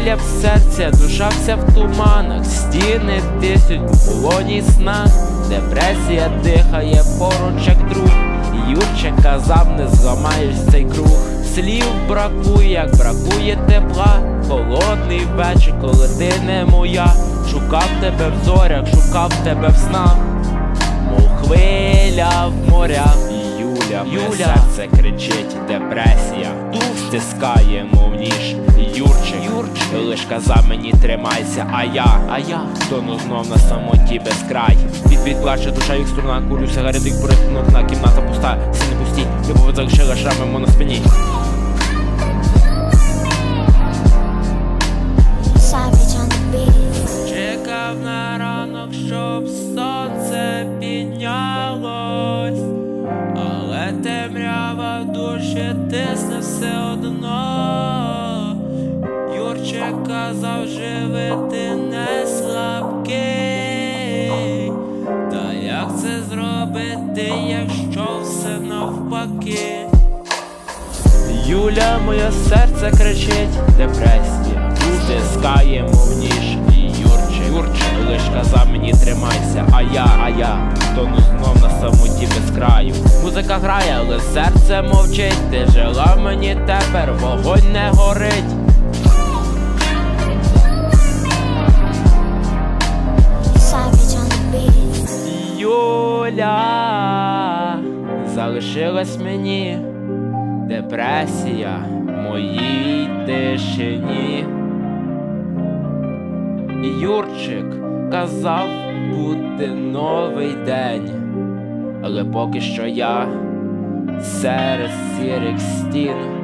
Білля в серці, душа вся в туманах, стіни тисють в полоні сна, депресія дихає поруч як друг. Юрчик казав, не зламаєш цей круг. Слів бракує, як бракує тепла. Холодний вечір, коли ти не моя. Шукав тебе в зорях, шукав тебе в снах. Мов хвиля в морях. Юля, Юля, Юля. серце кричить, депресія. Дух стискає, мов ніж. Юрчик. лиш казав мені тримайся, а я, А я Тону знов на самоті без край Від від плаче душа їх струна, курю сигарети їх порятунок на кімната пуста, стіни пусті, любов залишила шрамимо на спині. Чекав на ранок, щоб сонце піднялось, але темрява душі тисне все одно. Казав, живи ти не слабкий. Та як це зробити, якщо все навпаки? Юля, моє серце кричить, депресія, стискає, мов ніж і Юрчик, Юрчик лиш казав мені тримайся, а я, а я тону знов на самоті без краю. Музика грає, але серце мовчить. Ти жила мені тепер, вогонь не горить. Юля залишилась мені депресія в моїй тишині. Юрчик казав, буде новий день, але поки що я серед сірих стін